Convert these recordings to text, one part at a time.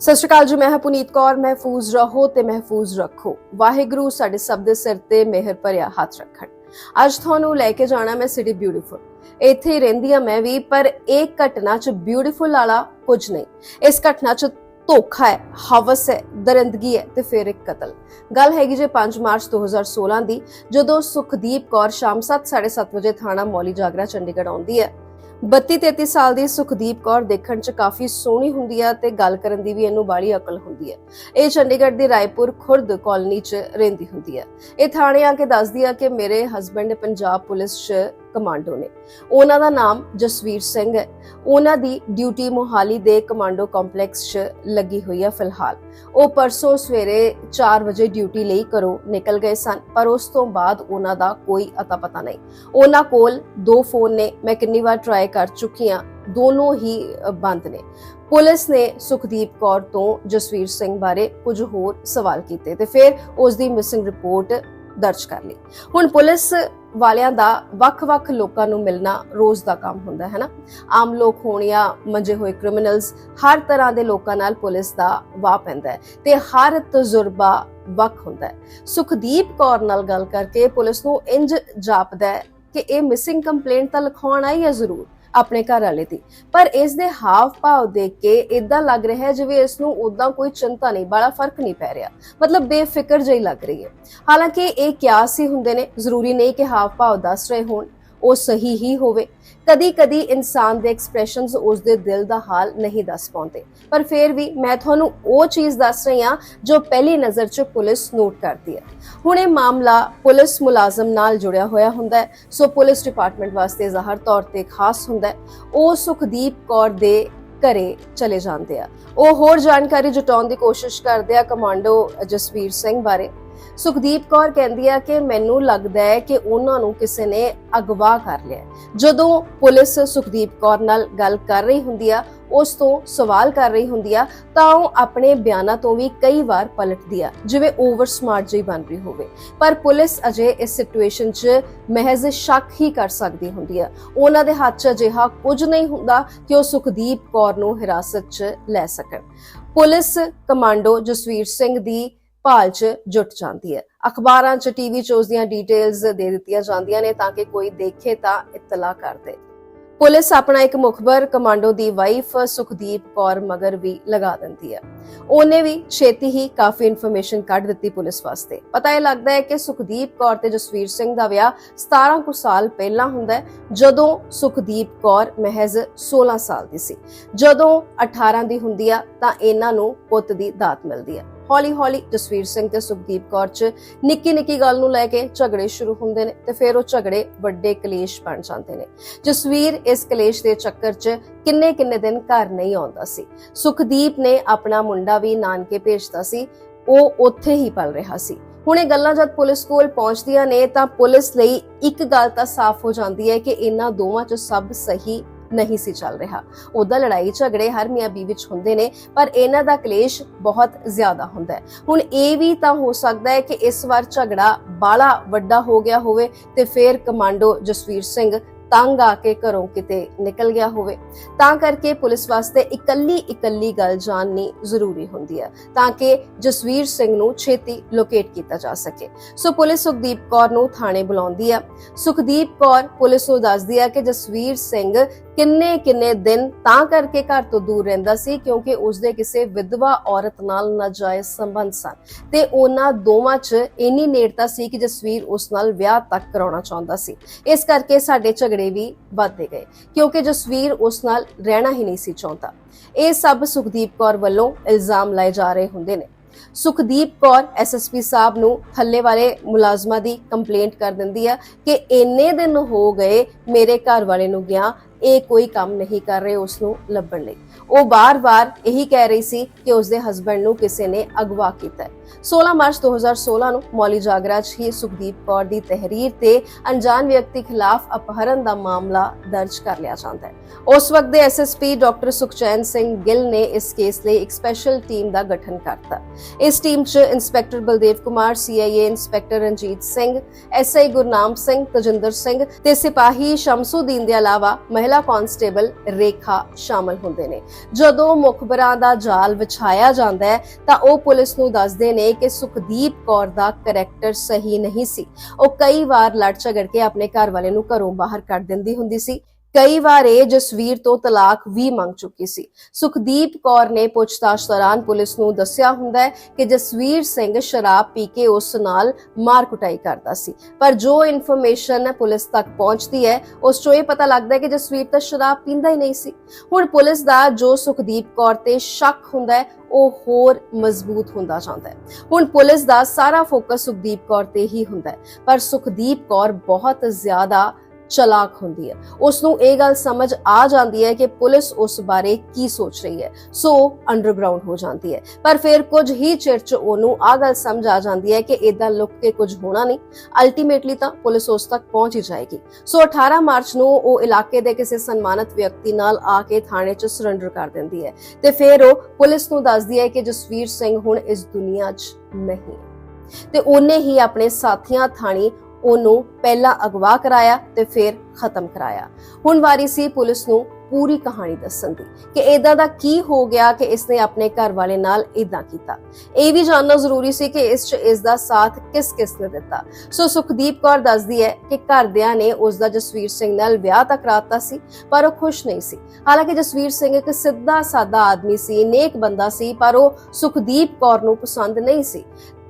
ਸਤਿ ਸ਼੍ਰੀ ਅਕਾਲ ਜੀ, ਮੈਂ ਹਾਂ ਪੁਨੀਤ ਕੌਰ, ਮਹਿਫੂਜ਼ ਰਹੋ ਤੇ ਮਹਿਫੂਜ਼ ਰੱਖੋ। ਵਾਹਿਗੁਰੂ ਸਾਡੇ ਸਭ ਦੇ ਸਿਰ ਤੇ ਮਿਹਰ ਭਰਿਆ ਹੱਥ ਰੱਖਣ। ਅੱਜ ਤੁਹਾਨੂੰ ਲੈ ਕੇ ਜਾਣਾ ਮੈਂ ਸਿਟੀ ਬਿਊਟੀਫੁਲ ਇੱਥੇ ਰਹਿੰਦੀ ਆ ਮੈਂ ਵੀ, ਪਰ ਇਹ ਘਟਨਾ ਚ ਬਿਊਟੀਫੁਲ ਵਾਲਾ ਕੁਝ ਨਹੀਂ। ਇਸ ਘਟਨਾ ਚ ਧੋਖਾ ਹੈ, ਹਵਸ ਹੈ, ਦਰਿੰਦਗੀ ਹੈ ਤੇ ਫਿਰ ਇੱਕ ਕਤਲ। ਗੱਲ ਹੈਗੀ ਜੇ 5 ਮਾਰਚ 2016 ਦੀ, ਜਦੋਂ ਸੁਖਦੀਪ ਕੌਰ ਸ਼ਾਮ 7:30 ਵਜੇ ਥਾਣਾ ਮੌਲੀ ਜਾਗਰਾ ਚੰਡੀਗੜ੍ਹ ਆਉਂਦੀ ਹੈ 32-33 ਸਾਲ ਦੀ ਸੁਖਦੀਪ ਕੌਰ ਦੇਖਣ 'ਚ ਕਾਫੀ ਸੋਹਣੀ ਹੁੰਦੀ ਆ ਤੇ ਗੱਲ ਕਰਨ ਦੀ ਵੀ ਇਹਨੂੰ ਬਾੜੀ ਅਕਲ ਹੁੰਦੀ ਹੈ ਇਹ ਚੰਡੀਗੜ੍ਹ ਦੀ ਰਾਏਪੁਰ ਖੁਰਦ ਕਾਲਨੀ 'ਚ ਰਹਿੰਦੀ ਹੁੰਦੀ ਹੈ ਇਹ ਥਾਣੇ ਆ ਕੇ ਦੱਸਦੀ ਆ ਕਿ ਮੇਰੇ ਹਸਬੰਡ ਪੰਜਾਬ ਪੁਲਿਸ 'ਚ ਕਮਾਂਡੋ ਨੇ। ਉਹਨਾਂ ਦਾ ਨਾਮ ਜਸਵੀਰ ਸਿੰਘ ਹੈ। ਉਹਨਾਂ ਦੀ ਡਿਊਟੀ ਮੋਹਾਲੀ ਦੇ ਕਮਾਂਡੋ ਕੰਪਲੈਕਸ 'ਚ ਲੱਗੀ ਹੋਈ ਹੈ ਫਿਲਹਾਲ। ਉਹ ਪਰਸੋਂ ਸਵੇਰੇ 4 ਵਜੇ ਡਿਊਟੀ ਲਈ ਘਰੋਂ ਨਿਕਲ ਗਏ ਸਨ, ਪਰ ਉਸ ਤੋਂ ਬਾਅਦ ਉਹਨਾਂ ਦਾ ਕੋਈ ਅਤਾ ਪਤਾ ਨਹੀਂ। ਉਹਨਾਂ ਕੋਲ ਦੋ ਫੋਨ ਨੇ, ਮੈਂ ਕਿੰਨੀ ਵਾਰ ਟਰਾਈ ਕਰ ਚੁੱਕੀ ਹਾਂ, ਦੋਨੋਂ ਹੀ ਬੰਦ ਨੇ। ਪੁਲਿਸ ਨੇ ਸੁਖਦੀਪ ਕੌਰ ਤੋਂ ਜਸਵੀਰ ਸਿੰਘ ਬਾਰੇ ਕੁਝ ਹੋਰ ਸਵਾਲ ਕੀਤੇ ਤੇ ਫਿਰ ਉਸ ਦੀ ਮਿਸਿੰਗ ਰਿਪੋਰਟ ਦਰਜ ਕਰ ਲਈ। ਹੁਣ ਪੁਲਿਸ ਵਾਲਿਆਂ ਦਾ ਵੱਖ-ਵੱਖ ਲੋਕਾਂ ਨੂੰ ਮਿਲਣਾ ਰੋਜ਼ ਦਾ ਕੰਮ ਹੁੰਦਾ, ਹੈ ਨਾ? ਆਮ ਲੋਕ ਹੋਣ ਜਾਂ ਮੰਜੇ ਹੋਏ ਕ੍ਰਿਮੀਨਲਸ ਹਰ ਤਰ੍ਹਾਂ ਦੇ ਲੋਕਾਂ ਨਾਲ ਪੁਲਿਸ ਦਾ ਵਾਹ ਪੈਂਦਾ ਹੈ ਤੇ ਹਰ ਤਜਰਬਾ ਵੱਖ ਹੁੰਦਾ ਹੈ। ਸੁਖਦੀਪ ਕੌਰ ਨਾਲ ਗੱਲ ਕਰਕੇ ਪੁਲਿਸ ਨੂੰ ਇੰਜ ਜਾਪਦਾ ਹੈ ਕਿ ਇਹ ਮਿਸਿੰਗ ਕੰਪਲੇਂਟ ਤਾਂ ਲਿਖਾਉਣ ਆਈ ਹੈ ਜ਼ਰੂਰ? ਆਪਣੇ ਘਰ ਵਾਲੇ ਦੀ। ਪਰ ਇਸ ਦੇ ਹਾਵ ਭਾਵ ਦੇਖ ਕੇ ਇਦਾਂ ਲੱਗ ਰਿਹਾ ਹੈ ਜਿਵੇਂ ਇਸ ਨੂੰ ਉਦਾਂ ਕੋਈ ਚਿੰਤਾ ਨਹੀਂ ਬੜਾ ਫ਼ਰਕ ਨਹੀਂ ਪੈ ਰਿਹਾ। ਮਤਲਬ ਬੇਫਿਕਰ ਜਿਹੀ ਲੱਗ ਰਹੀ ਹੈ। ਹਾਲਾਂਕਿ ਇਹ ਕਿਆਸ ਹੀ ਹੁੰਦੇ ਨੇ, ਜ਼ਰੂਰੀ ਨਹੀਂ ਕਿ ਹਾਵ ਭਾਵ ਦੱਸ ਰਹੇ ਹੋਣ। ਉਹ ਸਹੀ ਹੀ ਹੋਵੇ। ਕਦੀ ਕਦੀ ਇਨਸਾਨ ਦੇ ਐਕਸਪ੍ਰੈਸ਼ਨਸ ਉਸ ਦੇ ਦਿਲ ਦਾ ਹਾਲ ਨਹੀਂ ਦੱਸ ਪਾਉਂਦੇ। ਪਰ ਫਿਰ ਵੀ ਮੈਂ ਤੁਹਾਨੂੰ ਉਹ ਚੀਜ਼ ਦੱਸ ਰਹੀ ਹਾਂ ਜੋ ਪਹਿਲੀ ਨਜ਼ਰ 'ਚ ਪੁਲਿਸ ਨੋਟ ਕਰਦੀ ਹੈ। ਹੁਣ ਇਹ ਮਾਮਲਾ ਪੁਲਿਸ ਮੁਲਾਜ਼ਮ ਨਾਲ ਜੁੜਿਆ ਹੋਇਆ ਹੁੰਦਾ ਹੈ। ਸੋ ਪੁਲਿਸ ਡਿਪਾਰਟਮੈਂਟ ਵਾਸਤੇ ਜ਼ਾਹਰ ਤੌਰ ਤੇ ਖਾਸ ਹੁੰਦਾ ਹੈ। ਉਹ ਸੁਖਦੀਪ ਕੌਰ ਦੇ ਘਰੇ ਚਲੇ ਜਾਂਦੇ ਆ। ਉਹ ਹੋਰ ਜਾਣਕਾਰੀ ਜੁਟਾਉਣ ਦੀ ਕੋਸ਼ਿਸ਼ ਕਰਦੇ ਆ ਕਮਾਂਡੋ ਜਸਵੀਰ ਸਿੰਘ ਬਾਰੇ। ਸੁਖਦੀਪ ਕੌਰ ਕਹਿੰਦੀ ਆ ਕਿ ਮੈਨੂੰ ਲੱਗਦਾ ਹੈ ਕਿ ਉਹਨਾਂ ਨੂੰ ਕਿਸੇ ਨੇ ਅਗਵਾ ਕਰ ਲਿਆ ਜਦੋਂ ਪੁਲਿਸ ਸੁਖਦੀਪ ਕੌਰ ਨਾਲ ਗੱਲ ਕਰ ਰਹੀ ਹੁੰਦੀ ਆ, ਉਸ ਤੋਂ ਸਵਾਲ ਕਰ ਰਹੀ ਹੁੰਦੀ ਆ, ਤਾਂ ਉਹ ਆਪਣੇ ਬਿਆਨਾਂ ਤੋਂ ਵੀ ਕਈ ਵਾਰ ਪਲਟਦੀ ਆ, ਜਿਵੇਂ ਓਵਰ ਸਮਾਰਟ ਜਿਹੀ ਬਣ ਰਹੀ ਹੋਵੇ। ਪਰ ਪੁਲਿਸ ਅਜੇ ਇਸ ਸਿਚੁਏਸ਼ਨ 'ਚ ਮਹਿਜ਼ ਸ਼ੱਕ ਹੀ ਕਰ ਸਕਦੀ ਹੁੰਦੀ ਆ। ਉਹਨਾਂ ਦੇ ਹੱਥ 'ਚ ਅਜਿਹਾ ਕੁਝ ਨਹੀਂ ਹੁੰਦਾ ਕਿ ਉਹ ਸੁਖਦੀਪ ਕੌਰ ਨੂੰ ਹਿਰਾਸਤ 'ਚ ਲੈ ਸਕਣ। ਪੁਲਿਸ ਕਮਾਂਡੋ ਜਸਵੀਰ ਸਿੰਘ ਦੀ ਭਾਲ 'ਚ ਜੁਟ ਜਾਂਦੀ ਹੈ। ਅਖਬਾਰਾਂ 'ਚ ਟੀਵੀ 'ਚ ਉਸ ਦੀਆਂ ਡਿਟੇਲਸ ਦੇ ਦਿੱਤੀਆਂ ਜਾਂਦੀਆਂ ਨੇ ਤਾਂ ਕਿ ਕੋਈ ਦੇਖੇ ਤਾਂ ਇਤਲਾ ਕਰ ਦੇ। ਪੁਲਿਸ ਆਪਣਾ ਇੱਕ ਮੁਖਬਰ ਕਮਾਂਡੋ ਦੀ ਵਾਈਫ ਸੁਖਦੀਪ ਕੌਰ ਮਗਰ ਵੀ ਲਗਾ ਦਿੰਦੀ ਹੈ। ਉਹਨੇ ਵੀ ਛੇਤੀ ਹੀ ਕਾਫੀ ਇਨਫੋਰਮੇਸ਼ਨ ਕੱਢ ਦਿੱਤੀ ਪੁਲਿਸ ਵਾਸਤੇ। ਪਤਾ ਇਹ ਲੱਗਦਾ ਹੈ ਕਿ ਸੁਖਦੀਪ ਕੌਰ ਤੇ ਜਸਵੀਰ ਸਿੰਘ ਦਾ ਵਿਆਹ 17 ਕੁ ਸਾਲ ਪਹਿਲਾਂ ਹੁੰਦਾ ਹੈ, ਜਦੋਂ ਸੁਖਦੀਪ ਕੌਰ ਮਹਿਜ਼ 16 ਸਾਲ ਦੀ ਸੀ। ਜਦੋਂ 18 ਦੀ ਹੁੰਦੀ ਆ ਤਾਂ ਇਹਨਾਂ ਨੂੰ ਪੁੱਤ ਦੀ ਦਾਤ ਮਿਲਦੀ ਹੈ। ਹੌਲੀ ਹੌਲੀ ਜਸਵੀਰ ਸਿੰਘ ਤੇ ਸੁਖਦੀਪ ਕੌਰ 'ਚ ਨਿੱਕੀ ਨਿੱਕੀ ਗੱਲ ਨੂੰ ਲੈ ਕੇ ਝਗੜੇ ਸ਼ੁਰੂ ਹੁੰਦੇ ਨੇ ਤੇ ਫਿਰ ਉਹ ਝਗੜੇ ਵੱਡੇ ਕਲੇਸ਼ ਬਣ ਜਾਂਦੇ ਨੇ। ਜਸਵੀਰ ਇਸ ਕਲੇਸ਼ ਦੇ ਚੱਕਰ 'ਚ ਕਿੰਨੇ ਕਿੰਨੇ ਦਿਨ ਘਰ ਨਹੀਂ ਆਉਂਦਾ ਸੀ। ਸੁਖਦੀਪ ਨੇ ਆਪਣਾ ਮੁੰਡਾ ਵੀ ਨਾਨਕੇ ਭੇਜਦਾ ਸੀ, ਉਹ ਉੱਥੇ ਹੀ ਪਲ ਰਿਹਾ ਸੀ। ਹੁਣ ਇਹ ਗੱਲਾਂ ਜਦ ਪੁਲਿਸ ਕੋਲ ਪਹੁੰਚਦੀਆਂ ਨੇ ਤਾਂ ਪੁਲਿਸ ਲਈ ਇੱਕ ਗੱਲ ਤਾਂ ਸਾਫ਼ ਹੋ ਜਾਂਦੀ ਹੈ ਕਿ ਇਹਨਾਂ ਦੋਵਾਂ 'ਚ ਸਭ ਸਹੀ ਨਹੀਂ ਸੀ ਚੱਲ ਰਿਹਾ। ਉਹਦਾ ਲੜਾਈ ਝਗੜੇ ਹਰ ਮੀਆਂ ਬੀਵੀ ਵਿੱਚ ਹੁੰਦੇ ਨੇ, ਪਰ ਇਹਨਾਂ ਦਾ ਕਲੇਸ਼ ਬਹੁਤ ਜ਼ਿਆਦਾ ਹੁੰਦਾ ਹੈ। ਹੁਣ ਇਹ ਵੀ ਤਾਂ ਹੋ ਸਕਦਾ ਹੈ ਕਿ ਇਸ ਵਾਰ ਝਗੜਾ ਬਾਲਾ ਵੱਡਾ ਹੋ ਗਿਆ ਹੋਵੇ ਤੇ ਫਿਰ ਕਮਾਂਡੋ ਜਸਵੀਰ ਸਿੰਘ ਤੰਗ ਆ ਕੇ ਘਰੋਂ ਕਿਤੇ ਨਿਕਲ ਗਿਆ ਹੋਵੇ। ਤਾਂ ਕਰਕੇ ਪੁਲਿਸ ਵਾਸਤੇ ਇਕੱਲੀ ਇਕੱਲੀ ਗੱਲ ਜਾਣਨੀ ਜ਼ਰੂਰੀ ਹੁੰਦੀ ਹੈ, ਤਾਂ ਕਿ ਜਸਵੀਰ ਸਿੰਘ ਨੂੰ ਛੇਤੀ ਲੋਕੇਟ ਕੀਤਾ ਜਾ ਸਕੇ। ਸੋ ਪੁਲਿਸ ਸੁਖਦੀਪ ਕੌਰ ਨੂੰ ਥਾਣੇ ਬੁਲਾਉਂਦੀ ਹੈ। ਸੁਖਦੀਪ ਕੌਰ ਪੁਲਿਸ ਨੂੰ ਦੱਸਦੀ ਹੈ ਕਿ ਜਸਵੀਰ ਸਿੰਘ ਕਿੰਨੇ ਕਿੰਨੇ ਦਿਨ ਤਾਂ ਕਰਕੇ ਘਰ ਤੋਂ ਦੂਰ ਰਹਿੰਦਾ ਸੀ ਕਿਉਂਕਿ ਉਸਦੇ ਕਿਸੇ ਵਿਧਵਾ ਔਰਤ ਨਾਲ ਨਾਜਾਇਜ਼ ਸੰਬੰਧ ਸਨ। ਤੇ ਉਹਨਾਂ ਦੋਵਾਂ 'ਚ ਇੰਨੀ ਨੇੜਤਾ ਸੀ ਕਿ ਜਸਵੀਰ ਉਸ ਨਾਲ ਵਿਆਹ ਤੱਕ ਕਰਾਉਣਾ ਚਾਹੁੰਦਾ ਸੀ। ਇਸ ਕਰਕੇ ਸਾਡੇ ਝਗੜੇ ਵੀ ਵੱਧਦੇ ਗਏ ਕਿਉਂਕਿ ਜਸਵੀਰ ਉਸ ਨਾਲ ਰਹਿਣਾ ਹੀ ਨਹੀਂ ਸੀ ਚਾਹੁੰਦਾ। ਇਹ ਸਭ ਸੁਖਦੀਪ ਕੌਰ ਵੱਲੋਂ ਇਲਜ਼ਾਮ ਲਾਏ ਜਾ ਰਹੇ ਹੁੰਦੇ ਨੇ। ਸੁਖਦੀਪ ਕੌਰ ਐਸਐਸਪੀ ਸਾਹਿਬ ਨੂੰ ਥੱਲੇ ਵਾਲੇ ਮੁਲਾਜ਼ਮਾਂ ਦੀ ਕੰਪਲੇਂਟ ਕਰ ਦਿੰਦੀ ਹੈ ਕਿ ਇੰਨੇ ਦਿਨ ਹੋ ਗਏ ਮੇਰੇ ਘਰ ਵਾਲੇ ਨੂੰ ਗਿਆ ਇਹ ਕੋਈ ਕੰਮ ਨਹੀਂ ਕਰ ਰਹੇ ਉਸ ਨੂੰ ਲੱਭਣ ਲਈ। ਉਹ ਬਾਰ-ਬਾਰ ਇਹੀ ਕਹਿ ਰਹੀ ਸੀ ਕਿ ਉਸਦੇ ਹਸਬੰਡ ਨੂੰ ਕਿਸੇ ਨੇ ਅਗਵਾ ਕੀਤਾ 16 ਮਾਰਚ 2016 ਨੂੰ ਮੌਲੀ ਜਾਗਰਾ 'ਚ ਹੀ ਸੁਖਦੀਪ ਕੌਰ ਦੀ ਤਹਿਰੀਰ ਤੇ ਅਣਜਾਣ ਵਿਅਕਤੀ ਖਿਲਾਫ ਅਪਹਰਨ ਦਾ ਮਾਮਲਾ ਦਰਜ ਕਰ ਲਿਆ ਜਾਂਦਾ ਹੈ। ਉਸ ਵਕਤ ਦੇ ਐਸਐਸਪੀ ਡਾਕਟਰ ਸੁਖਚੈਨ ਸਿੰਘ ਗਿੱਲ ਨੇ ਇਸ ਕੇਸ ਲਈ ਇੱਕ ਸਪੈਸ਼ਲ ਟੀਮ ਦਾ ਗਠਨ ਕਰਤਾ। ਇਸ ਟੀਮ 'ਚ inspector Baldev Kumar CIA inspector Ranjit Singh SI Gurnam Singh, Tajinder Singh ਤੇ ਸਿਪਾਹੀ ਸ਼ਮਸੂਦੀਨ ਦੇ ਇਲਾਵਾ ਮਹਿਲਾ ਕਾਂਸਟੇਬਲ ਰੇਖਾ ਸ਼ਾਮਲ ਹੁੰਦੇ ਨੇ। ਜਦੋਂ ਮੁਖਬਰਾਂ ਦਾ ਜਾਲ ਵਿਛਾਇਆ ਜਾਂਦਾ ਹੈ, ਤਾਂ ਉਹ ਪੁਲਿਸ ਨੂੰ ਦੱਸਦੇ ਨੇ ਕਿ ਸੁਖਦੀਪ ਕੌਰ ਦਾ ਕੈਰੈਕਟਰ ਸਹੀ ਨਹੀਂ ਸੀ। ਉਹ ਕਈ ਵਾਰ ਲੜ ਝਗੜ ਕੇ ਆਪਣੇ ਘਰ ਵਾਲੇ ਨੂੰ ਘਰੋਂ ਬਾਹਰ ਕੱਢ ਦਿੰਦੀ ਹੁੰਦੀ ਸੀ। ਕਈ ਵਾਰ ਇਹ ਜਸਵੀਰ ਤੋਂ ਤਲਾਕ ਵੀ ਮੰਗ ਚੁੱਕੀ ਸੀ। ਸੁਖਦੀਪ ਕੌਰ ਨੇ ਪੁੱਛਤਾਛ ਦੌਰਾਨ ਪੁਲਿਸ ਨੂੰ ਦੱਸਿਆ ਹੁੰਦਾ ਹੈ ਕਿ ਜਸਵੀਰ ਸਿੰਘ ਸ਼ਰਾਬ ਪੀ ਕੇ ਉਸ ਨਾਲ ਮਾਰ ਕੁਟਾਈ ਕਰਦਾ ਸੀ। ਪਰ ਜੋ ਇਨਫੋਰਮੇਸ਼ਨ ਪੁਲਿਸ ਤੱਕ ਪਹੁੰਚਦੀ ਹੈ, ਉਸ ਤੋਂ ਇਹ ਪਤਾ ਲੱਗਦਾ ਹੈ ਕਿ ਜਸਵੀਰ ਤਾਂ ਸ਼ਰਾਬ ਪੀਂਦਾ ਹੀ ਨਹੀਂ ਸੀ। ਹੁਣ ਪੁਲਿਸ ਦਾ ਜੋ ਸੁਖਦੀਪ ਕੌਰ ਤੇ ਸ਼ੱਕ ਹੁੰਦਾ ਹੈ, ਉਹ ਹੋਰ ਮਜ਼ਬੂਤ ਹੁੰਦਾ ਜਾਂਦਾ ਹੈ। ਹੁਣ ਪੁਲਿਸ ਦਾ ਸਾਰਾ ਫੋਕਸ ਸੁਖਦੀਪ ਕੌਰ ਤੇ ਹੀ ਹੁੰਦਾ ਹੈ। ਪਰ ਸੁਖਦੀਪ ਕੌਰ ਬਹੁਤ ਜ਼ਿਆਦਾ ਚਲਾਕ ਹੁੰਦੀ ਹੈ। ਉਸ ਨੂੰ ਇਹ ਗੱਲ ਸਮਝ ਆ ਜਾਂਦੀ ਹੈ ਕਿ ਪੁਲਿਸ ਉਸ ਬਾਰੇ ਕੀ ਸੋਚ ਰਹੀ ਹੈ। ਸੋ ਅੰਡਰਗਰਾਉਂਡ ਹੋ ਜਾਂਦੀ ਹੈ। ਪਰ ਫਿਰ ਕੁਝ ਹੀ ਚਿਰ ਚ ਉਹਨੂੰ ਆ ਗੱਲ ਸਮਝ ਆ ਜਾਂਦੀ ਹੈ ਕਿ ਇਦਾਂ ਲੁੱਕ ਕੇ ਕੁਝ ਹੋਣਾ ਨਹੀਂ। ਅਲਟੀਮੇਟਲੀ ਤਾਂ ਪੁਲਿਸ ਉਸ ਤੱਕ ਪਹੁੰਚ ਹੀ ਜਾਏਗੀ। ਸੋ 18 ਮਾਰਚ ਨੂੰ ਉਹ ਇਲਾਕੇ ਦੇ ਕਿਸੇ ਸਨਮਾਨਿਤ ਵਿਅਕਤੀ ਨਾਲ ਆ ਕੇ ਥਾਣੇ 'ਚ ਸਰੈਂਡਰ ਕਰ ਦਿੰਦੀ ਹੈ। ਤੇ ਫਿਰ ਉਹ ਪੁਲਿਸ ਨੂੰ ਦੱਸਦੀ ਹੈ ਕਿ ਜਸਵੀਰ ਸਿੰਘ ਹੁਣ ਇਸ ਦੁਨੀਆ 'ਚ ਨਹੀਂ ਤੇ ਉਹਨੇ ਹੀ ਆਪਣੇ ਸਾਥੀਆਂ ਥਾਣੀ ਉਹਨੂੰ ਪਹਿਲਾਂ ਅਗਵਾ ਕਰਾਇਆ ਤੇ ਫਿਰ ਖਤਮ ਕਰਾਇਆ। ਹੁਣ ਵਾਰੀ ਸੀ ਪੁਲਿਸ ਨੂੰ ਪੂਰੀ ਕਹਾਣੀ ਦੱਸਣ ਦੀ ਕਿ ਇਦਾਂ ਦਾ ਕੀ ਹੋ ਗਿਆ ਕਿ ਇਸਨੇ ਆਪਣੇ ਘਰ ਵਾਲੇ ਨਾਲ ਇਦਾਂ ਕੀਤਾ। ਇਹ ਵੀ ਜਾਣਨਾ ਜ਼ਰੂਰੀ ਸੀ ਕਿ ਇਸ 'ਚ ਇਸ ਦਾ ਸਾਥ ਕਿਸ ਕਿਸ ਨੇ ਦਿੱਤਾ। ਸੋ ਸੁਖਦੀਪ ਕੌਰ ਦੱਸਦੀ ਹੈ ਕਿ ਘਰਦਿਆਂ ਨੇ ਉਸ ਦਾ ਜਸਵੀਰ ਸਿੰਘ ਨਾਲ ਵਿਆਹ ਤੱਕ ਕਰਾਤਾ ਸੀ, ਪਰ ਉਹ ਖੁਸ਼ ਨਹੀਂ ਸੀ। ਹਾਲਾਂਕਿ ਜਸਵੀਰ ਸਿੰਘ ਇੱਕ ਸਿੱਧਾ ਸਾਦਾ ਆਦਮੀ ਸੀ, ਨੇਕ ਬੰਦਾ ਸੀ, ਪਰ ਉਹ ਸੁਖਦੀਪ ਕੌਰ ਨੂੰ ਪਸੰਦ ਨਹੀਂ ਸੀ।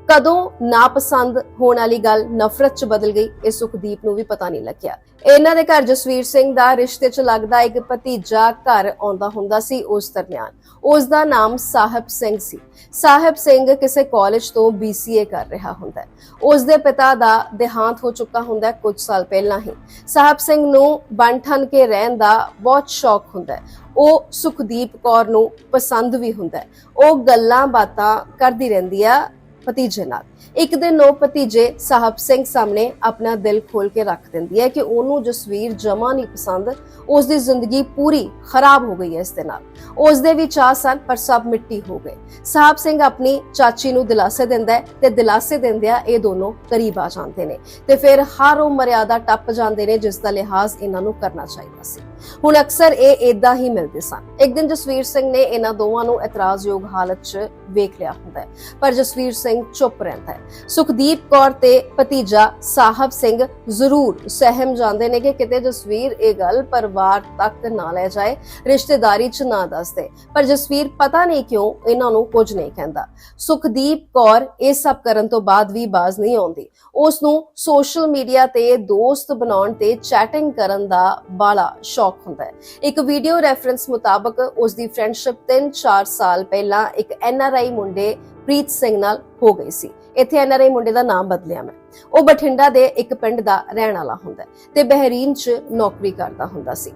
ਕਦੋਂ ਨਾਪਸੰਦ ਹੋਣ ਵਾਲੀ ਗੱਲ ਨਫ਼ਰਤ ਚ ਬਦਲ ਗਈ, ਇਹ ਸੁਖਦੀਪ ਨੂੰ ਵੀ ਪਤਾ ਨਹੀਂ ਲੱਗਿਆ। ਇਹਨਾਂ ਦੇ ਘਰ ਜਸਵੀਰ ਸਿੰਘ ਦਾ ਰਿਸ਼ਤੇ ਚ ਲੱਗਦਾ ਇੱਕ ਭਤੀਜਾ ਘਰ ਆਉਂਦਾ ਹੁੰਦਾ ਸੀ ਉਸ ਦਰਮਿਆਨ। ਉਸ ਦਾ ਨਾਮ ਸਾਹਿਬ ਸਿੰਘ ਸੀ। ਸਾਹਿਬ ਸਿੰਘ ਕਿਸੇ ਕਾਲਜ ਤੋਂ BCA ਕਰ ਰਿਹਾ ਹੁੰਦਾ ਹੈ। ਉਸ ਦੇ ਪਿਤਾ ਦਾ ਦੇਹਾਂਤ ਹੋ ਚੁੱਕਾ ਹੁੰਦਾ ਕੁਝ ਸਾਲ ਪਹਿਲਾਂ ਹੀ। ਸਾਹਿਬ ਸਿੰਘ ਨੂੰ ਬੰਠਨ ਕੇ ਰਹਿਣ ਦਾ ਬਹੁਤ ਸ਼ੌਕ ਹੁੰਦਾ ਉਹ ਸੁਖਦੀਪ ਕੌਰ ਨੂੰ ਪਸੰਦ ਵੀ ਹੁੰਦਾ ਉਹ ਗੱਲਾਂ ਬਾਤਾਂ ਕਰਦੀ ਰਹਿੰਦੀ ਆ ਭਤੀਜੇ ਨਾਲ। ਇੱਕ ਦਿਨ ਉਹ ਭਤੀਜੇ ਸਾਹਿਬ ਸਿੰਘ ਸਾਹਮਣੇ ਆਪਣਾ ਦਿਲ ਖੋਲ ਕੇ ਰੱਖ ਦਿੰਦੀ ਹੈ ਕਿ ਉਹਨੂੰ ਜਸਵੀਰ ਜਮਾ ਨਹੀਂ ਪਸੰਦ ਉਸ ਦੀ ਜ਼ਿੰਦਗੀ ਪੂਰੀ ਖਰਾਬ ਹੋ ਗਈ ਹੈ ਇਸ ਦੇ ਨਾਲ। ਉਸ ਦੇ ਵੀ ਚਾਹ ਸਨ, ਪਰ ਸਭ ਮਿੱਟੀ ਹੋ ਗਏ। ਸਾਹਿਬ ਸਿੰਘ ਆਪਣੀ ਚਾਚੀ ਨੂੰ ਦਿਲਾਸੇ ਦਿੰਦਾ ਹੈ ਤੇ ਦਿਲਾਸੇ ਦਿੰਦਿਆਂ ਇਹ ਦੋਨੋਂ ਕਰੀਬ ਆ ਜਾਂਦੇ ਨੇ ਤੇ ਫਿਰ ਹਰ ਉਹ ਮਰਿਆਦਾ ਟੱਪ ਜਾਂਦੇ ਨੇ ਜਿਸ ਦਾ ਲਿਹਾਜ਼ ਇਹਨਾਂ ਨੂੰ ਕਰਨਾ ਚਾਹੀਦਾ ਸੀ। ਹੁਣ ਅਕਸਰ ਇਹ ਇਦਾਂ ਹੀ ਮਿਲਦੇ ਸਨ। ਇੱਕ ਦਿਨ ਜਸਵੀਰ ਸਿੰਘ ਨੇ ਇਹਨਾਂ ਦੋਵਾਂ ਨੂੰ ਇਤਰਾਜ਼ਯੋਗ ਹਾਲਤ 'ਚ ਵੇਖ ਲਿਆ ਹੁੰਦਾ ਹੈ। ਪਰ ਜਸਵੀਰ ਸਿੰਘ ਚੁੱਪ ਰਹਿੰਦਾ ਹੈ। ਸੁਖਦੀਪ ਕੌਰ ਤੇ ਭਤੀਜਾ ਸਾਹਿਬ ਸਿੰਘ ਜ਼ਰੂਰ ਸਹਿਮ ਜਾਂਦੇ ਨੇ ਕਿ ਕਿਤੇ ਜਸਵੀਰ ਇਹ ਗੱਲ ਪਰਿਵਾਰ ਤੱਕ ਨਾ ਲੈ ਜਾਏ, ਰਿਸ਼ਤੇਦਾਰੀ 'ਚ ਨਾ ਦੱਸ ਪਰ ਜਸਵੀਰ ਪਤਾ ਨਹੀਂ ਕਿਉਂ ਇਹਨਾਂ ਨੂੰ ਕੁਝ ਨਹੀਂ ਕਹਿੰਦਾ। ਸੁਖਦੀਪ ਕੌਰ ਇਹ ਸਭ ਕਰਨ ਤੋਂ ਬਾਅਦ ਵੀ ਬਾਜ਼ ਨਹੀਂ ਆਉਂਦੀ। ਉਸ ਨੂੰ ਸੋਸ਼ਲ ਮੀਡੀਆ ਤੇ ਦੋਸਤ ਬਣਾਉਣ ਤੇ ਚੈਟਿੰਗ ਕਰਨ ਦਾ ਬਾਲਾ ਸ਼ੌਕ ਹੁੰਦਾ ਹੈ। ਇੱਕ ਵੀਡੀਓ ਰੈਫਰੈਂਸ ਮੁਤਾਬਕ ਉਸ ਦੀ ਫਰੈਂਡਸ਼ਿਪ 3-4 ਸਾਲ ਪਹਿਲਾਂ ਇੱਕ ਐਨਆਰਆਈ ਮੁੰਡੇ ਪ੍ਰੀਤ ਸਿੰਘ ਨਾਲ ਹੋ ਗਈ ਸੀ। ਇੱਥੇ ਐਨਆਰਆਈ ਮੁੰਡੇ ਦਾ ਨਾਮ ਬਦਲਿਆ ਮੈਂ। ਉਹ ਬਠਿੰਡਾ ਦੇ ਇੱਕ ਪਿੰਡ ਦਾ ਰਹਿਣ ਵਾਲਾ ਹੁੰਦਾ ਤੇ ਬਹਿਰੀਨ 'ਚ ਨੌਕਰੀ ਕਰਦਾ ਹੁੰਦਾ ਸੀ।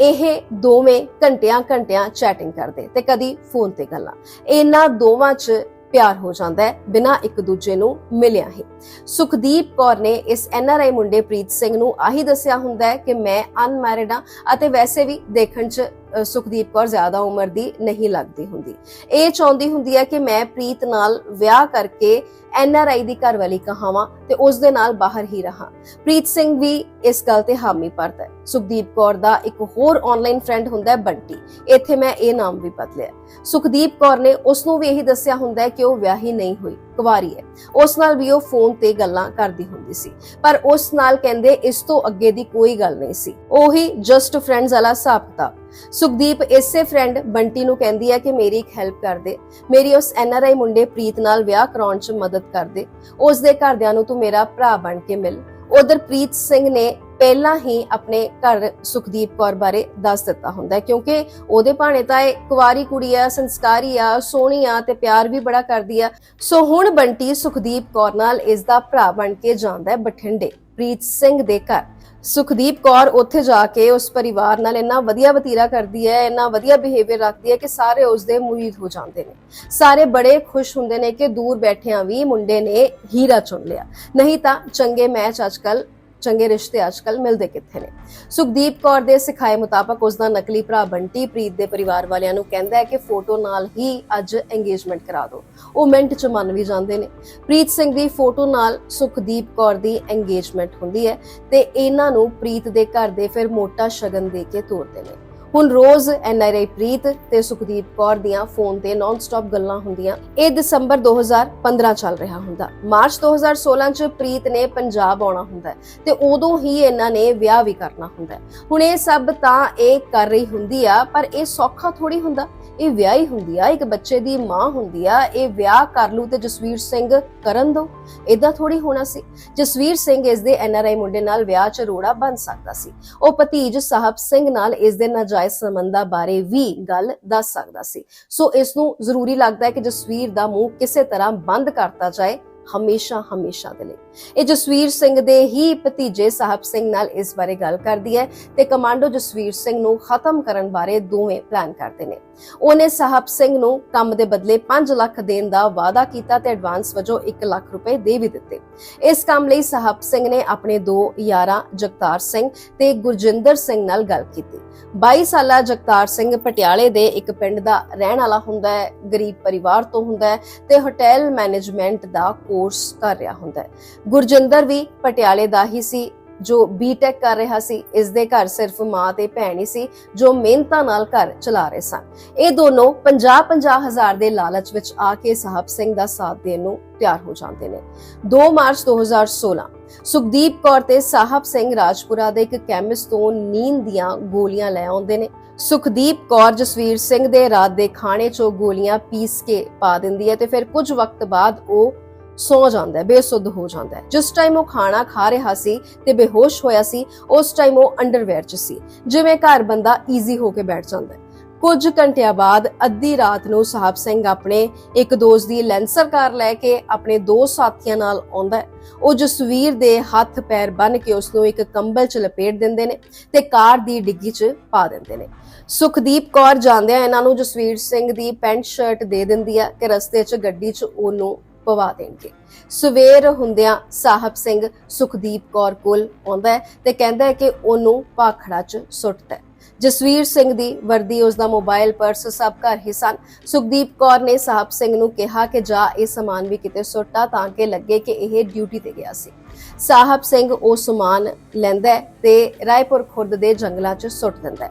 ਇਹ ਦੋਵੇਂ ਘੰਟਿਆਂ ਘੰਟਿਆਂ ਚੈਟਿੰਗ ਕਰਦੇ ਤੇ ਕਦੀ ਫੋਨ ਤੇ ਗੱਲਾਂ। ਇਹਨਾਂ ਦੋਵਾਂ 'ਚ ਪਿਆਰ ਹੋ ਜਾਂਦਾ ਹੈ, ਬਿਨਾਂ ਇੱਕ ਦੂਜੇ ਨੂੰ ਮਿਲਿਆ ਹੀ। ਸੁਖਦੀਪ ਕੌਰ ਨੇ ਇਸ ਐਨਆਰਆਈ ਮੁੰਡੇ ਪ੍ਰੀਤ ਸਿੰਘ ਨੂੰ ਆਹੀ ਦੱਸਿਆ ਹੁੰਦਾ ਹੈ ਕਿ ਮੈਂ ਅਨਮੈਰਿਡ ਹਾਂ ਅਤੇ ਵੈਸੇ ਵੀ ਦੇਖਣ 'ਚ ਸੁਖਦੀਪ ਕੌਰ ਜ਼ਿਆਦਾ ਉਮਰ ਦੀ ਨਹੀਂ ਲੱਗਦੀ ਹੁੰਦੀ। ਇਹ ਚਾਹੁੰਦੀ ਹੁੰਦੀ ਹੈ ਕਿ ਮੈਂ ਪ੍ਰੀਤ ਨਾਲ ਵਿਆਹ ਕਰਕੇ ਐਨਆਰਆਈ ਦੀ ਘਰਵਾਲੀ ਕਹਾਵਾਂ ਤੇ ਉਸ ਦੇ ਨਾਲ ਬਾਹਰ ਹੀ ਰਹਾ। ਪ੍ਰੀਤ ਸਿੰਘ ਵੀ ਇਸ ਗੱਲ ਤੇ ਹਾਮੀ ਭਰਦਾ ਹੈ। ਸੁਖਦੀਪ ਕੌਰ ਦਾ ਇੱਕ ਹੋਰ ਆਨਲਾਈਨ ਫਰੈਂਡ ਹੁੰਦਾ ਹੈ, ਬੰਟੀ। ਇੱਥੇ ਮੈਂ ਇਹ ਨਾਮ ਵੀ ਬਦਲਿਆ ਸੁਖਦੀਪ ਕੌਰ ਨੇ ਉਸ ਨੂੰ ਵੀ ਇਹੀ ਦੱਸਿਆ ਹੁੰਦਾ ਹੈ ਕਿ ਉਹ ਵਿਆਹੀ ਨਹੀਂ ਹੋਈ, ਕੁਵਾਰੀ ਹੈ। ਉਸ ਨਾਲ ਵੀ ਉਹ ਫੋਨ ਤੇ ਗੱਲਾਂ ਕਰਦੀ ਹੁੰਦੀ ਸੀ, ਪਰ ਉਸ ਨਾਲ ਕਹਿੰਦੇ ਇਸ ਤੋਂ ਅੱਗੇ ਦੀ ਕੋਈ ਗੱਲ ਨਹੀਂ ਸੀ। ਉਹੀ ਜਸਟ ਫਰੈਂਡਸ ਵਾਲਾ ਹਿਸਾਬ ਕਿਤਾਬ। ਸੁਖਦੀਪ ਇਸੇ ਫਰੈਂਡ ਬੰਟੀ ਨੂੰ ਕਹਿੰਦੀ ਹੈ ਕਿ ਮੇਰੀ ਇੱਕ ਹੈਲਪ ਕਰ ਦੇ। ਮੇਰੀ ਉਸ ਐਨਆਰਆਈ ਮੁੰਡੇ ਪ੍ਰੀਤ ਨਾਲ ਵਿਆਹ ਕਰਾਉਣ 'ਚ ਮਦਦ ਕਰ ਦੇ। ਉਸ ਦੇ ਘਰਦਿਆਂ ਨੂੰ ਤੂੰ ਮੇਰਾ ਭਰਾ ਬਣ ਕੇ ਮਿਲ। ਉਧਰ ਪ੍ਰੀਤ ਸਿੰਘ ਨੇ ਪਹਿਲਾਂ ਹੀ ਆਪਣੇ ਘਰ ਸੁਖਦੀਪ ਕੌਰ ਬਾਰੇ ਦੱਸ ਦਿੱਤਾ ਹੁੰਦਾ ਹੈ, ਕਿਉਂਕਿ ਉਹਦੇ ਭਾਣੇ ਤਾਂ ਇਹ ਕੁਵਾਰੀ ਕੁੜੀ ਆ, ਸੰਸਕਾਰੀ ਆ, ਸੋਹਣੀ ਆ ਤੇ ਪਿਆਰ ਵੀ ਬੜਾ ਕਰਦੀ ਆ। ਸੋ ਹੁਣ ਬੰਟੀ ਸੁਖਦੀਪ ਕੌਰ ਨਾਲ ਇਸ ਦਾ ਭਰਾ ਬਣ ਕੇ ਜਾਂਦਾ ਹੈ ਬਠਿੰਡੇ, ਪ੍ਰੀਤ ਸਿੰਘ ਦੇ ਘਰ। ਸੁਖਦੀਪ ਕੌਰ ਉੱਥੇ ਜਾ ਕੇ ਉਸ ਪਰਿਵਾਰ ਨਾਲ ਇੰਨਾ ਵਧੀਆ ਵਤੀਰਾ ਕਰਦੀ ਹੈ, ਇੰਨਾ ਵਧੀਆ ਬਿਹੇਵੀਅਰ ਰੱਖਦੀ ਹੈ ਕਿ ਸਾਰੇ ਉਸ ਦੇ ਮੁਰੀਦ ਹੋ ਜਾਂਦੇ ਨੇ। ਸਾਰੇ ਬੜੇ ਖੁਸ਼ ਹੁੰਦੇ ਨੇ ਕਿ ਦੂਰ ਬੈਠਿਆਂ ਵੀ ਮੁੰਡੇ ਨੇ ਹੀਰਾ ਚੁਣ ਲਿਆ। ਨਹੀਂ ਤਾਂ ਚੰਗੇ ਮੈਚ ਅੱਜਕੱਲ ਚੰਗੇ ਰਿਸ਼ਤੇ ਅੱਜਕੱਲ ਮਿਲਦੇ ਕਿੱਥੇ ਨੇ? ਸੁਖਦੀਪ ਕੌਰ ਦੇ ਸਿਖਾਏ ਮੁਤਾਬਕ ਉਸ ਦਾ ਨਕਲੀ ਭਰਾ ਬੰਟੀ ਪ੍ਰੀਤ ਦੇ ਪਰਿਵਾਰ ਵਾਲਿਆਂ ਨੂੰ ਕਹਿੰਦਾ ਹੈ ਕਿ ਫੋਟੋ ਨਾਲ ਹੀ ਅੱਜ ਇੰਗੇਜਮੈਂਟ ਕਰਾ ਦਿਓ। ਉਹ ਮਿੰਟ ਚ ਮੰਨ ਵੀ ਜਾਂਦੇ ਨੇ। ਪ੍ਰੀਤ ਸਿੰਘ ਦੀ ਫੋਟੋ ਨਾਲ ਸੁਖਦੀਪ ਕੌਰ ਦੀ ਐਂਗੇਜ਼ਮੈਂਟ ਹੁੰਦੀ ਹੈ ਤੇ ਇਹਨਾਂ ਨੂੰ ਪ੍ਰੀਤ ਦੇ ਘਰ ਦੇ ਫਿਰ ਮੋਟਾ ਸ਼ਗਨ ਦੇ ਕੇ ਤੋਰਦੇ ਨੇ। ਹੁਣ ਰੋਜ਼ ਐਨਆਰਆਈ ਪ੍ਰੀਤ ਤੇ ਸੁਖਦੀਪ ਕੌਰ ਦੀਆਂ ਫੋਨ ਤੇ ਨਾਨ ਸਟਾਪ ਗੱਲਾਂ ਹੁੰਦੀਆਂ। ਇਹ ਦਸੰਬਰ 2015 ਚੱਲ ਰਿਹਾ ਹੁੰਦਾ। ਮਾਰਚ 2016 ਚ ਪ੍ਰੀਤ ਨੇ ਪੰਜਾਬ ਆਉਣਾ ਹੁੰਦਾ ਤੇ ਉਦੋਂ ਹੀ ਇਹਨਾਂ ਨੇ ਵਿਆਹ ਵੀ ਕਰਨਾ ਹੁੰਦਾ ਹੁਣ ਇਹ ਸਭ ਤਾਂ ਇਹ ਕਰ ਰਹੀ ਹੁੰਦੀ ਆ, ਪਰ ਇਹ ਸੌਖਾ ਥੋੜੀ ਹੁੰਦਾ। ਇਹ ਵਿਆਹੀ ਹੁੰਦੀ ਆ, ਇੱਕ ਬੱਚੇ ਦੀ ਮਾਂ ਹੁੰਦੀ ਆ, ਇਹ ਵਿਆਹ ਕਰ ਲੂ ਤੇ ਜਸਵੀਰ ਸਿੰਘ ਕਰਨ ਦੋ। ਇਦਾਂ ਥੋੜੀ ਹੋਣਾ ਸੀ। ਜਸਵੀਰ ਸਿੰਘ ਇਸ ਦੇ ਐਨਆਰਆਈ ਮੁੰਡੇ ਨਾਲ ਵਿਆਹ ਚ ਰੋੜਾ ਬਣ ਸਕਦਾ ਸੀ। ਉਹ ਭਤੀਜ ਸਾਹਿਬ ਸਿੰਘ ਨਾਲ ਇਸ ਦੇ ਨਾਜਾਇਜ਼ ਸੰਬੰਧਾਂ ਬਾਰੇ ਵੀ ਗੱਲ ਦੱਸ ਸਕਦਾ ਸੀ। ਸੋ ਇਸ ਨੂੰ ਜ਼ਰੂਰੀ ਲੱਗਦਾ ਹੈ ਕਿ ਜਸਵੀਰ ਦਾ ਮੂੰਹ ਕਿਸੇ ਤਰ੍ਹਾਂ ਬੰਦ ਕਰਤਾ ਜਾਏ ਹਮੇਸ਼ਾ ਹਮੇਸ਼ਾ ਦੇ ਲਈ। ਇਹ ਜਸਵੀਰ ਸਿੰਘ ਦੇ ਹੀ ਭਤੀਜੇ ਸਾਹਿਬ ਸਿੰਘ ਨਾਲ ਇਸ ਬਾਰੇ ਗੱਲ ਕਰਦੀ ਹੈ ਤੇ ਕਮਾਂਡੋ ਜਸਵੀਰ ਸਿੰਘ ਨੂੰ ਖਤਮ ਕਰਨ ਬਾਰੇ ਦੋਵੇਂ ਪਲਾਨ ਕਰਦੇ ਨੇ। ਉਹਨੇ ਸਾਹਿਬ ਸਿੰਘ ਨੂੰ ਕੰਮ ਦੇ ਬਦਲੇ 5 ਲੱਖ ਦੇਣ ਦਾ ਵਾਅਦਾ ਕੀਤਾ ਤੇ ਐਡਵਾਂਸ ਵਜੋਂ 1 ਲੱਖ ਰੁਪਏ ਦੇ ਵੀ ਦਿੱਤੇ। ਇਸ ਕੰਮ ਲਈ ਸਾਹਿਬ ਸਿੰਘ ਨੇ ਆਪਣੇ ਦੋ ਯਾਰਾਂ, ਜਗਤਾਰ ਸਿੰਘ ਤੇ ਗੁਰਜਿੰਦਰ ਸਿੰਘ ਨਾਲ ਗੱਲ ਕੀਤੀ। 22 ਸਾਲਾ ਜਗਤਾਰ ਸਿੰਘ ਪਟਿਆਲੇ ਦੇ ਇੱਕ ਪਿੰਡ ਦਾ ਰਹਿਣ ਵਾਲਾ ਹੁੰਦਾ ਹੈ, ਗਰੀਬ ਪਰਿਵਾਰ ਤੋਂ ਹੁੰਦਾ ਹੈ ਤੇ ਹੋਟਲ ਮੈਨੇਜਮੈਂਟ ਦਾ ਕੋਰਸ ਕਰ ਰਿਹਾ ਹੁੰਦਾ ਹੈ। ਗੁਰਜਿੰਦਰ ਵੀ ਪਟਿਆਲੇ ਦਾ ਹੀ ਸੀ ਜੋ ਬੀਟੈਕ ਕਰ ਰਿਹਾ ਸੀ ਇਸ ਦੇ ਘਰ ਸਿਰਫ ਮਾਂ ਤੇ ਭੈਣ ਹੀ ਸੀ, ਜੋ ਮਿਹਨਤਾਂ ਨਾਲ ਘਰ ਚਲਾ ਰਹੇ ਸਨ। ਇਹ ਦੋਨੋਂ 50-50 ਹਜ਼ਾਰ ਦੇ ਲਾਲਚ ਵਿੱਚ ਆ ਕੇ ਸਾਹਿਬ ਸਿੰਘ ਦਾ ਸਾਥ ਦੇਣ ਨੂੰ ਤਿਆਰ ਹੋ ਜਾਂਦੇ ਨੇ। 2 ਮਾਰਚ 2016 ਸੁਖਦੀਪ ਕੌਰ ਤੇ ਸਾਹਿਬ ਸਿੰਘ ਰਾਜਪੁਰਾ ਦੇ ਇੱਕ ਕੈਮਿਸਟ ਤੋਂ ਨੀਂਦ ਦੀਆਂ ਗੋਲੀਆਂ ਲੈ ਆਉਂਦੇ ਨੇ। ਸੁਖਦੀਪ ਕੌਰ ਜਸਵੀਰ ਸਿੰਘ ਦੇ ਰਾਤ ਦੇ ਖਾਣੇ ਚੋਂ ਗੋਲੀਆਂ ਪੀਸ ਕੇ ਪਾ ਦਿੰਦੀ ਹੈ ਤੇ ਫਿਰ ਕੁਝ ਵਕਤ ਬਾਅਦ ਉਹ ਸੌ ਜਾਂਦਾ ਹੈ, ਬੇਸੁੱਧ ਹੋ ਜਾਂਦਾ ਜਿਸ ਟਾਈਮ ਉਹ ਖਾਣਾ ਖਾ ਰਿਹਾ ਸੀ ਤੇ ਬੇਹੋਸ਼ ਹੋਇਆ ਸੀ, ਉਸ ਟਾਈਮ ਉਹ ਅੰਡਰਵੇਅਰ 'ਚ ਸੀ। ਜਿਵੇਂ ਘਰ ਬੰਦਾ ਈਜ਼ੀ ਹੋ ਕੇ ਬੈਠ ਜਾਂਦਾ ਹੈ। ਕੁਝ ਘੰਟਿਆਂ ਬਾਅਦ ਅੱਧੀ ਰਾਤ ਨੂੰ ਸਾਹਿਬ ਸਿੰਘ ਆਪਣੇ ਇੱਕ ਦੋਸਤ ਦੀ ਲੈਂਸਰ ਕਾਰ ਲੈ ਕੇ ਆਪਣੇ ਦੋ ਸਾਥੀਆਂ ਨਾਲ ਆਉਂਦਾ ਉਹ ਜਸਵੀਰ ਦੇ ਹੱਥ ਪੈਰ ਬੰਨ ਕੇ ਉਸ ਨੂੰ ਇੱਕ ਕੰਬਲ 'ਚ ਲਪੇਟ ਦਿੰਦੇ ਨੇ ਤੇ ਕਾਰ ਦੀ ਡਿੱਗੀ 'ਚ ਪਾ ਦਿੰਦੇ ਨੇ। ਸੁਖਦੀਪ ਕੌਰ ਜਾਂਦਿਆਂ ਇਹਨਾਂ ਨੂੰ ਜਸਵੀਰ ਸਿੰਘ ਦੀ ਪੈਂਟ ਸ਼ਰਟ ਦੇ ਦਿੰਦੀ ਹੈ ਕਿ ਰਸਤੇ 'ਚ ਗੱਡੀ 'ਚ ਉਹਨੂੰ ਪਵਾ ਦੇਣਗੇ। ਸਵੇਰ ਹੁੰਦਿਆਂ ਸਾਹਿਬ ਸਿੰਘ ਸੁਖਦੀਪ ਕੌਰ ਕੋਲ ਆਉਂਦਾ ਹੈ ਤੇ ਕਹਿੰਦਾ ਹੈ ਕਿ ਉਹਨੂੰ ਪਾਖੜਾ 'ਚ ਸੁੱਟਦਾ ਹੈ। ਜਸਵੀਰ ਸਿੰਘ ਦੀ ਵਰਦੀ ਉਸ ਦਾ ਮੋਬਾਈਲ ਪਰਸ ਸਭ ਘਰ ਹੀ ਸਨ। ਸੁਖਦੀਪ ਕੌਰ ਨੇ ਸਾਹਿਬ ਸਿੰਘ ਨੂੰ ਕਿਹਾ ਕਿ ਜਾ ਇਹ ਸਮਾਨ ਵੀ ਕਿਤੇ ਸੁੱਟਾ ਤਾਂ ਕਿ ਲੱਗੇ ਕਿ ਇਹ ਡਿਊਟੀ ਤੇ ਗਿਆ ਸੀ। ਸਾਹਿਬ ਸਿੰਘ ਉਹ ਸਮਾਨ ਲੈਂਦਾ ਤੇ ਰਾਏਪੁਰ ਖੁਰਦ ਦੇ ਜੰਗਲਾਂ 'ਚ ਸੁੱਟ ਦਿੰਦਾ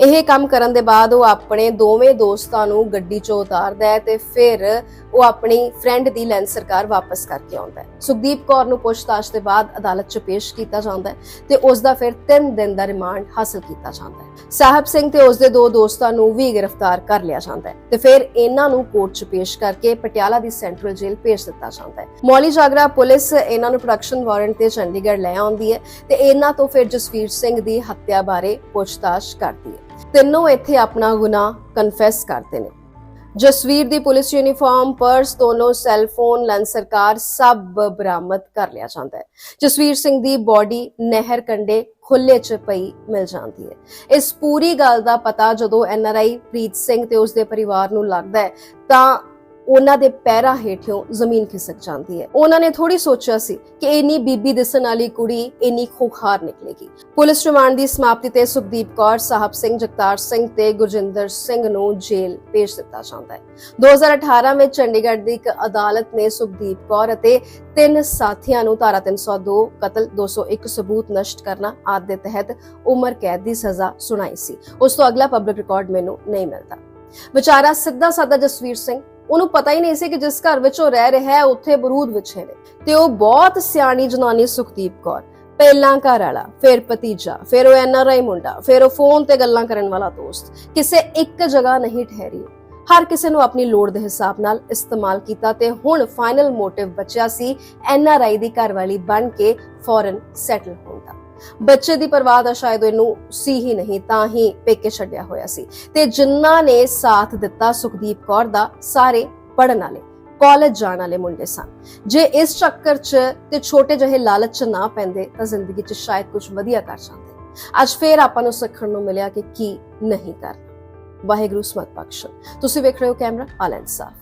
ਇਹ ਕੰਮ ਕਰਨ ਦੇ ਬਾਅਦ ਉਹ ਆਪਣੇ ਦੋਵੇਂ ਦੋਸਤਾਂ ਨੂੰ ਗੱਡੀ 'ਚੋਂ ਉਤਾਰਦਾ ਹੈ ਤੇ ਫਿਰ ਉਹ ਆਪਣੀ ਫਰੈਂਡ ਦੀ ਲੈਂਸਰ ਕਾਰ ਵਾਪਸ ਕਰਕੇ ਆਉਂਦਾ ਹੈ। ਸੁਖਦੀਪ ਕੌਰ ਨੂੰ ਪੁੱਛਤਾਛ ਦੇ ਬਾਅਦ ਅਦਾਲਤ 'ਚ ਪੇਸ਼ ਕੀਤਾ ਜਾਂਦਾ ਹੈ ਤੇ ਉਸ ਦਾ ਫਿਰ 3 ਦਿਨ ਦਾ ਰਿਮਾਂਡ ਹਾਸਲ ਕੀਤਾ ਜਾਂਦਾ ਹੈ। ਸਾਹਿਬ ਸਿੰਘ ਤੇ ਉਸ ਦੇ ਦੋ ਦੋਸਤਾਂ ਨੂੰ ਵੀ ਗ੍ਰਿਫਤਾਰ ਕਰ ਲਿਆ ਜਾਂਦਾ ਹੈ ਤੇ ਫਿਰ ਇਹਨਾਂ ਨੂੰ ਕੋਰਟ 'ਚ ਪੇਸ਼ ਕਰਕੇ ਪਟਿਆਲਾ ਦੀ ਸੈਂਟਰਲ ਜੇਲ੍ਹ ਭੇਜ ਦਿੱਤਾ ਜਾਂਦਾ ਹੈ। ਮੌਲੀ ਜਾਗਰਾ ਪੁਲਿਸ ਇਹਨਾਂ ਨੂੰ ਪ੍ਰੋਡਕਸ਼ਨ ਵਾਰੰਟ ਤੇ ਚੰਡੀਗੜ੍ਹ ਲੈ ਆਉਂਦੀ ਹੈ ਤੇ ਇਹਨਾਂ ਤੋਂ ਫਿਰ ਜਸਵੀਰ ਸਿੰਘ ਦੀ ਹੱਤਿਆ ਬਾਰੇ ਪੁੱਛਤਾਛ ਕਰਦੀ ਹੈ ਤਿੰਨੋਂ ਇੱਥੇ ਆਪਣਾ ਗੁਨਾਹ ਕਨਫੈਸ ਕਰਦੇ ਨੇ। ਜਸਵੀਰ ਦੀ ਪੁਲਿਸ ਯੂਨੀਫਾਰਮ ਪਰਸ ਦੋਨੋਂ ਸੈੱਲ ਫੋਨ ਲੈਂਸਰ ਸਭ ਬਰਾਮਦ ਕਰ ਲਿਆ ਜਾਂਦਾ ਹੈ। ਜਸਵੀਰ ਸਿੰਘ ਦੀ ਬਾਡੀ ਨਹਿਰ ਕੰਡੇ ਖੁੱਲੇ ਚ ਪਈ ਮਿਲ ਜਾਂਦੀ ਹੈ। ਇਸ ਪੂਰੀ ਗੱਲ ਦਾ ਪਤਾ ਜਦੋਂ ਐਨਆਰਆਈ ਪ੍ਰੀਤ ਸਿੰਘ ਤੇ ਉਸਦੇ ਪਰਿਵਾਰ ਨੂੰ ਲੱਗਦਾ ਹੈ, ਤਾਂ ਉਹਨਾਂ ਦੇ ਪੈਰਾਂ ਹੇਠੋਂ ਜ਼ਮੀਨ ਖਿਸਕ ਜਾਂਦੀ ਹੈ। ਉਹਨਾਂ ਨੇ ਥੋੜੀ ਸੋਚਿਆ ਸੀ ਕਿ ਇੰਨੀ ਬੀਬੀ ਦਿਸਣ ਵਾਲੀ ਕੁੜੀ ਇੰਨੀ ਖੁਖਾਰ ਨਿਕਲੇਗੀ। ਪੁਲਿਸ ਰਿਮਾਂਡ ਦੀ ਸਮਾਪਤੀ ਤੇ ਸੁਖਦੀਪ ਕੌਰ ਸਾਹਿਬ ਸਿੰਘ, ਜਗਤਾਰ ਸਿੰਘ ਤੇ ਗੁਰਜਿੰਦਰ ਸਿੰਘ ਨੂੰ ਜੇਲ੍ਹ ਭੇਜ ਦਿੱਤਾ ਜਾਂਦਾ ਹੈ। 2018 ਵਿੱਚ ਚੰਡੀਗੜ੍ਹ ਦੀ ਇੱਕ ਅਦਾਲਤ ਨੇ ਸੁਖਦੀਪ ਕੌਰ ਅਤੇ ਤਿੰਨ ਸਾਥੀਆਂ ਨੂੰ ਧਾਰਾ 302 ਕਤਲ 201 ਸਬੂਤ ਨਸ਼ਟ ਕਰਨਾ ਆਦਿ ਦੇ ਤਹਿਤ ਉਮਰ ਕੈਦ ਦੀ ਸਜ਼ਾ ਸੁਣਾਈ ਸੀ। ਉਸ ਤੋਂ ਅਗਲਾ ਪਬਲਿਕ ਰਿਕਾਰਡ ਮੈਨੂੰ ਨਹੀਂ ਮਿਲਦਾ। ਵਿਚਾਰਾ ਸਿੱਧਾ ਸਾਦਾ ਜਸਵੀਰ ਸਿੰਘ ਉਹਨੂੰ ਪਤਾ ਹੀ ਨਹੀਂ ਸੀ ਕਿ ਜਿਸ ਘਰ ਵਿੱਚ ਉਹ ਰਹਿ ਰਿਹਾ ਹੈ, ਉੱਥੇ ਬਰੂਦ ਵਿਛੇ ਨੇ। ਤੇ ਉਹ ਬਹੁਤ ਸਿਆਣੀ ਜਨਾਨੀ ਸੁਖਦੀਪ ਕੌਰ, ਪਹਿਲਾਂ ਘਰ ਵਾਲਾ ਫਿਰ ਭਤੀਜਾ, ਫਿਰ ਉਹ ਐਨ ਆਰ ਆਈ ਮੁੰਡਾ, ਫਿਰ ਉਹ ਫੋਨ ਤੇ ਗੱਲਾਂ ਕਰਨ ਵਾਲਾ ਦੋਸਤ। ਕਿਸੇ ਇੱਕ ਜਗ੍ਹਾ ਨਹੀਂ ਠਹਿਰੀ। ਹਰ ਕਿਸੇ ਨੂੰ ਆਪਣੀ ਲੋੜ ਦੇ ਹਿਸਾਬ ਨਾਲ ਇਸਤੇਮਾਲ ਕੀਤਾ ਤੇ ਹੁਣ ਫਾਈਨਲ ਮੋਟਿਵ ਬਚਿਆ ਸੀ ਐਨ ਆਰ ਆਈ ਦੀ ਘਰਵਾਲੀ ਬਣ ਕੇ ਫੌਰਨ ਸੈਟਲ ਹੋਣ ਦਾ। ਬੱਚੇ ਦੀ ਪਰਵਾਹ ਦਾ ਸ਼ਾਇਦ ਇਹਨੂੰ ਸੀ ਹੀ ਨਹੀਂ, ਤਾਂ ਹੀ ਪੇਕੇ ਛੱਡਿਆ ਹੋਇਆ ਸੀ। ਤੇ ਜਿਨ੍ਹਾਂ ਨੇ ਸਾਥ ਦਿੱਤਾ ਸੁਖਦੀਪ ਕੌਰ ਦਾ, ਸਾਰੇ ਪੜਨ ਵਾਲੇ, ਕਾਲਜ ਜਾਣ ਵਾਲੇ ਮੁੰਡੇ ਸਨ। ਜੇ ਇਸ ਚੱਕਰ 'ਚ ਤੇ ਛੋਟੇ ਜਿਹੇ ਲਾਲਚ 'ਚ ਨਾ ਪੈਂਦੇ, ਤਾਂ ਜ਼ਿੰਦਗੀ 'ਚ ਸ਼ਾਇਦ ਕੁਝ ਵਧੀਆ ਕਰ ਜਾਂਦੇ। ਅੱਜ ਫੇਰ ਆਪਾਂ ਨੂੰ ਸਿੱਖਣ ਨੂੰ ਮਿਲਿਆ ਕਿ ਕੀ ਨਹੀਂ ਕਰਨਾ। ਵਾਹਿਗੁਰੂ ਸਮਤ ਬਖਸ਼ਣ ਤੁਸੀਂ ਵੇਖ ਰਹੇ ਹੋ ਕੈਮਰਾ ਆਲ ਇਨਸਾਫ